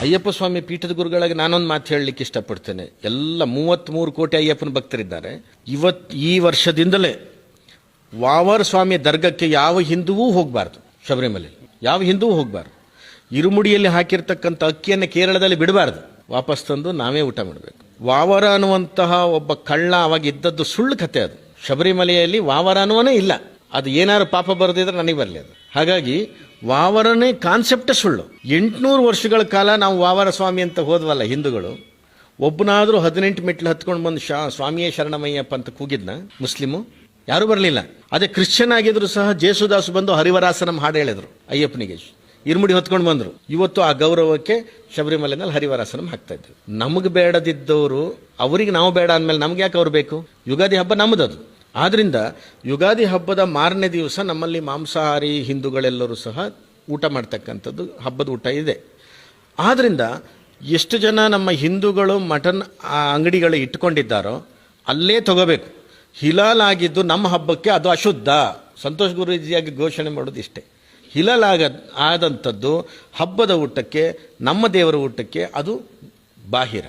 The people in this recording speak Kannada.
ಅಯ್ಯಪ್ಪ ಸ್ವಾಮಿ ಪೀಠದ ಗುರುಗಳಾಗಿ ನಾನೊಂದು ಮಾತು ಹೇಳಲಿಕ್ಕೆ ಇಷ್ಟಪಡ್ತೇನೆ. ಎಲ್ಲ ಮೂವತ್ತ್ಮೂರು ಕೋಟಿ ಅಯ್ಯಪ್ಪನ ಭಕ್ತರಿದ್ದಾರೆ. ಇವತ್ ಈ ವರ್ಷದಿಂದಲೇ ವಾವರ್ ಸ್ವಾಮಿ ದರ್ಗಕ್ಕೆ ಯಾವ ಹಿಂದುವೂ ಹೋಗಬಾರ್ದು ಶಬರಿಮಲೆ ಯಾವ ಹಿಂದೂ ಹೋಗಬಾರ್ದು. ಇರುಮುಡಿಯಲ್ಲಿ ಹಾಕಿರ್ತಕ್ಕಂಥ ಅಕ್ಕಿಯನ್ನು ಕೇರಳದಲ್ಲಿ ಬಿಡಬಾರ್ದು. ವಾಪಸ್ ತಂದು ನಾವೇ ಊಟ ಮಾಡಬೇಕು. ವಾವರ ಅನ್ನುವಂತಹ ಒಬ್ಬ ಕಳ್ಳ ಅವಾಗ ಇದ್ದದ್ದು ಸುಳ್ಳು ಕತೆ ಅದು. ಶಬರಿಮಲೆಯಲ್ಲಿ ವಾವರ ಅನ್ನುವನೇ ಇಲ್ಲ. ಅದು ಏನಾದ್ರು ಪಾಪ ಬರೆದಿದ್ರೆ ನನಗೆ ಬರಲಿ ಅದು. ಹಾಗಾಗಿ ವಾವರನೇ ಕಾನ್ಸೆಪ್ಟೇ ಸುಳ್ಳು. ಎಂಟುನೂರು ವರ್ಷಗಳ ಕಾಲ ನಾವು ವಾವರ ಸ್ವಾಮಿ ಅಂತ ಹೋದ್ವಲ್ಲ ಹಿಂದೂಗಳು. ಒಬ್ಬನಾದರೂ ಹದಿನೆಂಟು ಮೆಟ್ಲು ಹತ್ಕೊಂಡು ಬಂದು ಶಾ, ಸ್ವಾಮಿಯೇ ಶರಣಮಯ್ಯಪ್ಪ ಅಂತ ಕೂಗಿದ್ನ ಮುಸ್ಲಿಮು. ಯಾರೂ ಬರಲಿಲ್ಲ. ಅದೇ ಕ್ರಿಶ್ಚಿಯನ್ ಆಗಿದ್ರು ಸಹ ಜೇಸುದಾಸ್ ಬಂದು ಹರಿವರಾಸನಂ ಹಾಡು ಹೇಳಿದ್ರು ಅಯ್ಯಪ್ಪನಿಗೆ. ಇರ್ಮುಡಿ ಹೊತ್ಕೊಂಡು ಬಂದರು. ಇವತ್ತು ಆ ಗೌರವಕ್ಕೆ ಶಬರಿಮಲೆನಲ್ಲಿ ಹರಿವರಾಸನಂ ಹಾಕ್ತಾ ಇದ್ರು. ನಮಗೆ ಬೇಡದಿದ್ದವರು ಅವರಿಗೆ ನಾವು ಬೇಡ ಅಂದಮೇಲೆ ನಮ್ಗೆ ಯಾಕೆ ಅವ್ರು ಬೇಕು? ಯುಗಾದಿ ಹಬ್ಬ ನಮ್ಮದದು ಆದ್ರಿಂದ ಯುಗಾದಿ ಹಬ್ಬದ ಮಾರನೇ ದಿವಸ ನಮ್ಮಲ್ಲಿ ಮಾಂಸಾಹಾರಿ ಹಿಂದೂಗಳೆಲ್ಲರೂ ಸಹ ಊಟ ಮಾಡ್ತಕ್ಕಂಥದ್ದು ಹಬ್ಬದ ಊಟ ಇದೆ. ಆದ್ದರಿಂದ ಎಷ್ಟು ಜನ ನಮ್ಮ ಹಿಂದೂಗಳು ಮಟನ್ ಅಂಗಡಿಗಳು ಇಟ್ಕೊಂಡಿದ್ದಾರೋ ಅಲ್ಲೇ ತಗೋಬೇಕು. ಹಿಲಾಲ್ ಆಗಿದ್ದು ನಮ್ಮ ಹಬ್ಬಕ್ಕೆ ಅದು ಅಶುದ್ಧ. ಸಂತೋಷ್ ಗುರೂಜಿಯಾಗಿ ಘೋಷಣೆ ಮಾಡೋದು ಇಷ್ಟೇ. ಹಿಲಾಲ್ ಆಗ, ಆದಂಥದ್ದು ಹಬ್ಬದ ಊಟಕ್ಕೆ, ನಮ್ಮ ದೇವರ ಊಟಕ್ಕೆ ಅದು ಬಾಹಿರ.